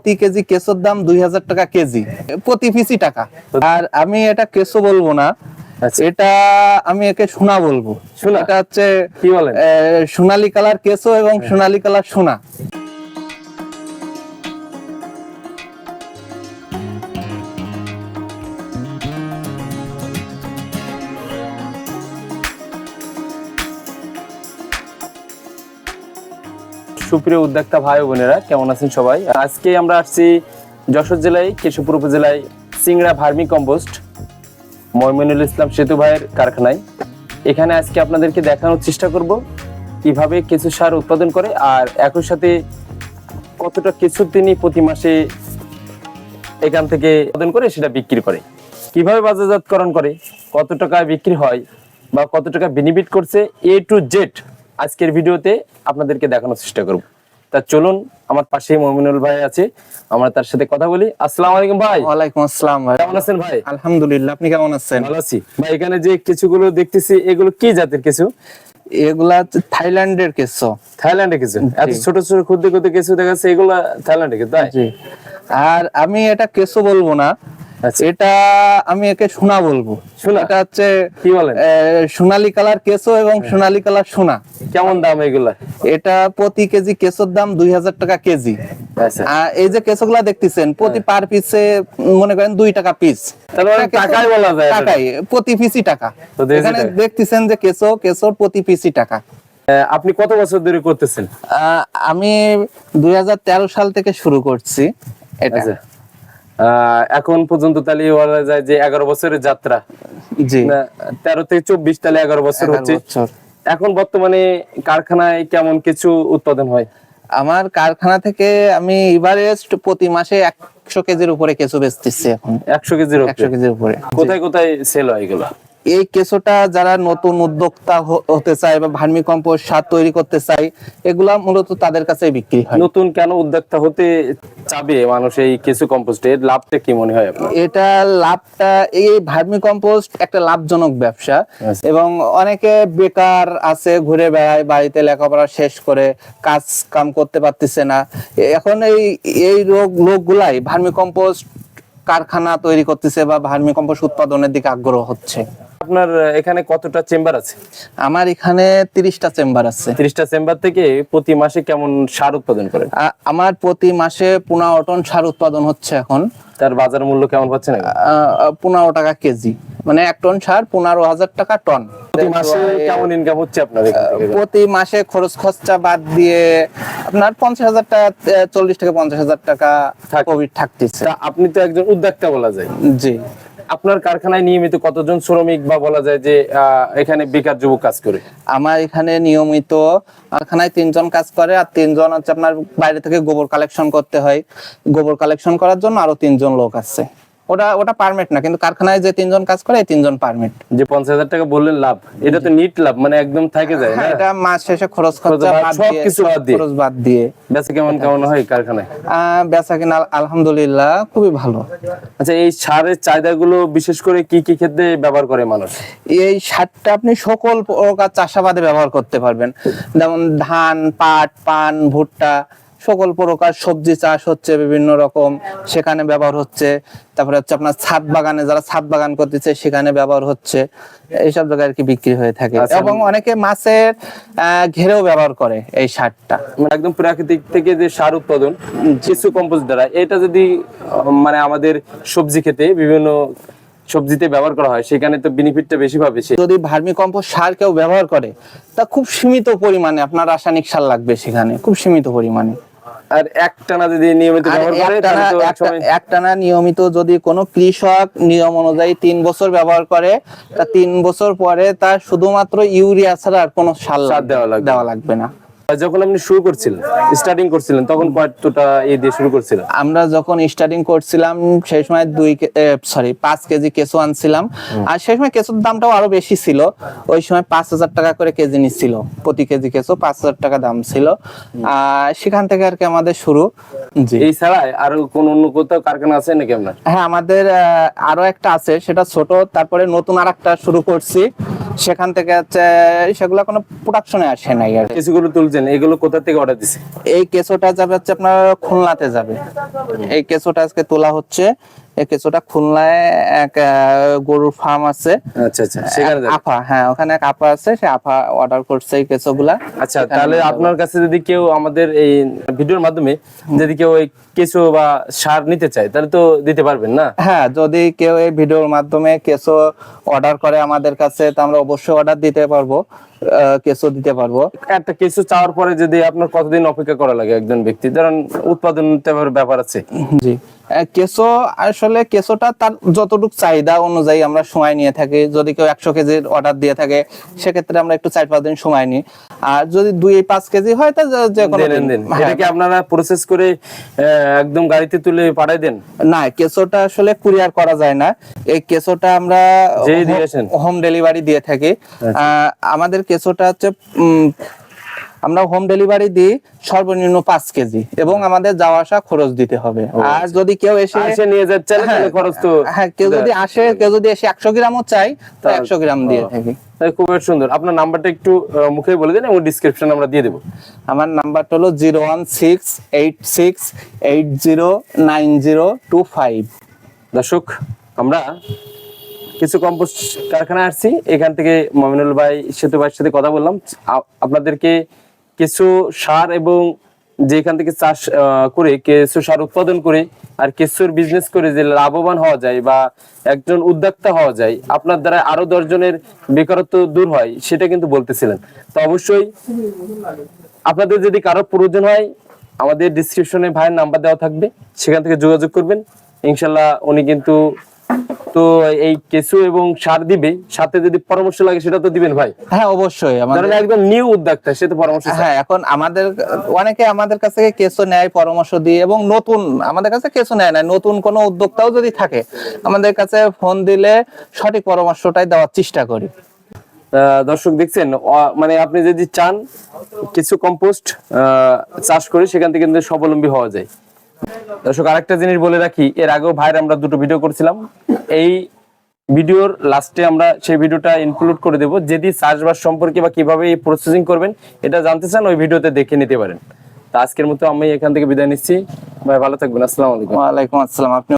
প্রতি কেজি কেসোর দাম দুই হাজার টাকা কেজি প্রতি পিসি টাকা। আর আমি এটা কেসো বলব না আচ্ছা। এটা আমি একে সোনা বলব। সোনা? এটা হচ্ছে কি বলে আহ, সোনালী কালার কেশো এবং সোনালী কালার সোনা। সুপ্রিয় উদ্যোক্তা ভাই বোনেরা, কেমন আছেন সবাই? আজকে আমরা আসছি যশোর জেলায়, কেশবপুর উপজেলায় সিংড়া ভার্মি কম্পোস্ট ময়মনুল ইসলাম সেতু ভাইয়ের কারখানায়। এখানে আজকে আপনাদেরকে দেখানোর চেষ্টা করব কীভাবে কেঁচু সার উৎপাদন করে আর একই সাথে কতটা কেঁচু তিনি প্রতি মাসে এখান থেকে উৎপাদন করে সেটা বিক্রি করে। কীভাবে বাজারজাতকরণ করে, কত টাকায় বিক্রি হয় বা কত টাকা বেনিফিট করছে এ টু জেড আজকের ভিডিওতে আপনাদেরকে দেখানোর চেষ্টা করব। তা চলুন আমার পাশে মমিনুল ভাই আছে। আমরা তার সাথে কথা বলি। আসসালামু আলাইকুম ভাই। ওয়ালাইকুম আসসালাম ভাই। কেমন আছেন ভাই? আলহামদুলিল্লাহ আপনি কেমন আছেন? ভালো আছি। ভাই এখানে যে কিছুগুলো দেখতেছি এগুলো কি জাতের কিছু? এগুলা থাইল্যান্ডের কেসো থাইল্যান্ডে কিছু এত ছোট ছোট ক্ষুদ্র ক্ষুদ্র কিছু দেখা যাচ্ছে এগুলো থাইল্যান্ডে কিছু তাই? আর আমি এটা কেসো বলব না। এটা আমি একে সোনা বলব? এটা হচ্ছে কি বলেন? আহ, সোনালী কালার কেসো এবং সোনালী কালার সোনা। কেমন দাম এগুলা? এটা প্রতি কেজি কেসোর দাম দুই হাজার টাকা কেজি। আচ্ছা। এই যে কেসোগুলা দেখতেছেন প্রতি পার পিসে মনে করেন দুই টাকা পিস টাকাই বলা যায় টাকাই প্রতি পিসি টাকা। এখানে দেখতেছেন যে কেসো কেসোর প্রতি পিসি টাকা। আপনি কত বছর ধরে করতেছেন? আমি দুই হাজার তেরো সাল থেকে শুরু করছি এটা। আচ্ছা। এখন পর্যন্ত তাহলে বলা যায় যে এগারো বছরের যাত্রা। জি। তেরো থেকে চব্বিশ তাহলে এগারো বছর হচ্ছে। এখন বর্তমানে কারখানায় কেমন কিছু উৎপাদন হয়? আমার কারখানা থেকে আমি এভারেস্ট প্রতি মাসে একশো কেজির উপরে কেঁচো বেচতেছি এখন। একশো কেজির একশো কেজির উপরে। কোথায় কোথায় সেল হয় এগুলো? এই কেঁচোটা যারা নতুন উদ্যোক্তা হতে চায় বা ভার্মি কম্পোস্ট সার তৈরি করতে চায় এগুলা মূলত তাদের কাছে বিক্রি হয়। নতুন কেন উদ্যোক্তা হতে চাবে মানুষ এই কিছু কম্পোস্টের? লাভটা কি মনে হয় আপনার? এটা লাভটা এই ভার্মি কম্পোস্ট একটা লাভজনক ব্যবসা আচ্ছা। এবং অনেকে বেকার আছে ঘুরে বেড়ায় বাড়িতে লেখাপড়া শেষ করে কাজ কাম করতে পারতেছে না। এখন এই এই রোগ লোকগুলাই ভার্মি কম্পোস্ট কারখানা তৈরি করতেছে বা ভার্মি কম্পোস্ট উৎপাদনের দিকে আগ্রহ হচ্ছে। আপনার এখানে কতটা চেম্বার আছে? আমার এখানে তিরিশটা চেম্বার আছে। তিরিশটা চেম্বার থেকে প্রতি মাসে কেমন সার উৎপাদন করেন? আমার প্রতি মাসে পনেরো টন সার উৎপাদন হচ্ছে এখন। তার বাজার মূল্য কেমন পাচ্ছেন? পনেরো টাকা কেজি। মানে এক টন সার পনেরো হাজার টাকা টন। প্রতি মাসে কেমন ইনকাম হচ্ছে আপনার প্রতি মাসে খরচ খরচা বাদ দিয়ে আপনার পঞ্চাশ হাজার টাকা চল্লিশ থেকে পঞ্চাশ হাজার টাকা কোভিড থাকতেছে। আপনি তো একজন উদ্যোক্তা বলা যায়। জি। আপনার কারখানায় নিয়মিত কতজন শ্রমিক বা বলা যায় যে এখানে বেকার যুবক কাজ করে? আমার এখানে নিয়মিত, কারখানায় তিনজন কাজ করে আর তিনজন হচ্ছে আপনার বাইরে থেকে গোবর কালেকশন করতে হয়। গোবর কালেকশন করার জন্য আরও তিনজন লোক আছে। ওটা ওটা পারমিট না কিন্তু কারখানায় যে তিনজন কাজ করে এই তিনজন পারমিট যে পঞ্চাশ হাজার টাকা বললেন লাভ এটা তো নিট লাভ মানে একদম থাকে যায় না? এটা মাস শেষে খরচ সব কিছু বাদ দিয়ে। খরচ বাদ দিয়ে। বেচা কেমন কেমন হয় কারখানায়? বেচা কিনা আলহামদুলিল্লাহ খুবই ভালো। আচ্ছা এই সারের চাহিদাগুলো বিশেষ করে কি কি ক্ষেত্রে ব্যবহার করে মানুষ? এই সারটা আপনি সকল প্রকার চাষাবাদে ব্যবহার করতে পারবেন। যেমন ধান পাট পান ভুট্টা সকল প্রকার সবজি চাষ হচ্ছে বিভিন্ন রকম। সেখানে ব্যবহার হচ্ছে। তারপরে হচ্ছে আপনার ছাদ বাগানে যারা ছাদ বাগান করতেছে সেখানে ব্যবহার হচ্ছে। এইসব জায়গায় আর কি বিক্রি হয়ে থাকে। আচ্ছা। এবং অনেকে মাছের ঘেরেও ব্যবহার করে এই সারটা। মানে একদম প্রাকৃতিক থেকে যে সার উৎপাদন কিছু কম্পোস্ট দ্বারা এটা যদি মানে আমাদের সবজি খেতে বিভিন্ন সবজিতে ব্যবহার করা হয় সেখানে তো বেনিফিটটা বেশি পাবে সে। যদি ভার্মি কম্পোস্ট সার কেউ ব্যবহার করে তা খুব সীমিত পরিমাণে আপনার রাসায়নিক সার লাগবে সেখানে খুব সীমিত পরিমাণে। আর একটানা যদি নিয়মিত ব্যবহার করে একটানা নিয়মিত যদি কোনো কৃষক নিয়ম অনুযায়ী তিন বছর ব্যবহার করে তা তিন বছর পরে তার শুধুমাত্র ইউরিয়া ছাড়া আর কোনো সার দেওয়া লাগবে না। যখন আপনি শুরু করছিলেন স্টার্টিং করছিলেন তখন কতটা এই দিয়ে শুরু করছিলেন? আমরা যখন স্টার্টিং করছিলাম সেই সময় দুই সরি পাঁচ কেজি কেঁচো আনছিলাম। আর সেই সময় কেঁচোর দামটাও আরও বেশি ছিল। ওই সময় পাঁচ হাজার টাকা করে কেজি নিচ্ছিল। প্রতি কেজি কেঁচো পাঁচ হাজার টাকা দাম ছিল। আর সেখান থেকে আর কি আমাদের শুরু। জি। এই ছাড়াই আরও কোন অন্য কোথাও কারখানা আছে নাকি আপনার? হ্যাঁ আমাদের আরও একটা আছে। সেটা ছোট তারপরে নতুন আর একটা শুরু করছি। সেখান থেকে হচ্ছে সেগুলো কোনো প্রোডাকশনে আসে নাই আর। কিছুগুলো তুলছেন এগুলো কোথা থেকে অর্ডার দিছে এই কেঁচোটা যাবে হচ্ছে আপনার খুলনাতে যাবে এই কেঁচোটা আজকে তোলা হচ্ছে কেঁচোটা খুলনায় এক গরুর ফার্ম আছে। আচ্ছা আচ্ছা সেখানে। আপা হ্যাঁ ওখানে এক আপা আছে সে আপা অর্ডার করছে এই কেঁচোগুলা আচ্ছা তাহলে আপনার কাছে যদি কেউ আমাদের এই ভিডিওর মাধ্যমে যদি কেউ এই কেঁচো বা সার নিতে চায় তাহলে তো দিতে পারবেন না? হ্যাঁ যদি কেউ এই ভিডিওর মাধ্যমে কেঁচো অর্ডার করে আমাদের কাছে তো আমরা অবশ্যই অর্ডার দিতে পারব। কেঁচো দিতে পারব। একটা কেঁচো চাওয়ার পরে যদি আপনার কতদিন অপেক্ষা করা লাগে একজন ব্যক্তি? ধরেন উৎপাদন ব্যাপার আছে। জি। কেঁচো আসলে কেঁচোটা তার যতটুকু চাহিদা অনুযায়ী আমরা সময় নিয়ে থাকি। যদি কেউ একশো কেজির অর্ডার দিয়ে থাকে সেক্ষেত্রে আমরা একটু চার পাঁচ দিন সময় নিই। আর যদি দুই পাঁচ কেজি হয় তা যে- কোনো হ্যাঁ, আপনারা প্রসেস করে একদম গাড়িতে তুলে পাঠাই দেন? না কেঁচোটা আসলে কুরিয়ার করা যায় না। এই কেঁচোটা আমরা। হোম ডেলিভারি দিয়ে থাকি। আহ, আমাদের কেঁচোটা হচ্ছে আমরা হোম ডেলিভারি দিই সর্বনিম্ন পাঁচ কেজি এবং আমাদের যাওয়া আসা খরচ দিতে হবে। আর যদি কেউ এসে এসে নিয়ে যাচ্ছে তাহলে খরচ তো হ্যাঁ কেউ যদি আসে কেউ যদি এসে একশো গ্রামও চাই তো একশো গ্রাম দিয়ে থাকি। তাই খুব সুন্দর। আপনার নাম্বারটা একটু মুখে বলে দিন এবং ডিসক্রিপশন আমরা দিয়ে দেবো। আমার নাম্বারটা হলো zero one six eight six eight zero nine zero two five. দর্শক আমরা কিছু কম্পোস্ট কারখানা আসছি। এখান থেকে মমিনুল ভাই, সেতু ভাইয়ের সাথে কথা বললাম। আপনাদেরকে কিছু সার এবং যেখান থেকে চাষ করে, কিছু সার উৎপাদন করে আর কিছুর বিজনেস করে যে লাভবান হওয়া যায় বা একজন উদ্যোক্তা হওয়া যায়, আপনার দ্বারা আরও দশ জনের বেকারত্ব দূর হয়, সেটা কিন্তু বলতেছিলেন। তো অবশ্যই আপনাদের যদি কারও প্রয়োজন হয়, আমাদের ডিসক্রিপশনে ভাইয়ের নাম্বার দেওয়া থাকবে, সেখান থেকে যোগাযোগ করবেন। ইনশাল্লাহ উনি কিন্তু তো এই কেঁচু এবং সার দিবে সাথে যদি পরামর্শ লাগে সেটা তো দিবেন ভাই। হ্যাঁ অবশ্যই। আমাদের একদম নিউ উদ্যোক্তা সে তো পরামর্শ হ্যাঁ এখন আমাদের অনেকে আমাদের কাছ থেকে কেসও নেয় পরামর্শ দিয়ে এবং নতুন আমাদের কাছে কেসও নেয় না নতুন কোনো উদ্যোক্তাও যদি থাকে আমাদের কাছে ফোন দিলে সঠিক পরামর্শটাই দেওয়ার চেষ্টা করি। দর্শক দেখছেন মানে আপনি যদি চান কিছু কম্পোস্ট চাষ করে সেখান থেকে কিন্তু স্বাবলম্বী হওয়া যায়। দর্শক, আরেকটা জিনিস বলে রাখি, এর আগেও ভাইয়ের আমরা দুটো ভিডিও করছিলাম। এই ভিডিওর লাস্টে আমরা সেই ভিডিওটা ইনক্লুড করে দেব। যদি চাষবাস সম্পর্কে বা কীভাবে প্রসেসিং করবেন, এটা জানতে চান, ওই ভিডিওতে দেখে নিতে পারেন। তো আজকের মতো আমি এখান থেকে বিদায় নিচ্ছি। ভাই, ভালো থাকবেন। আসসালামু আলাইকুম। ওয়ালাইকুম আসসালাম। আপনি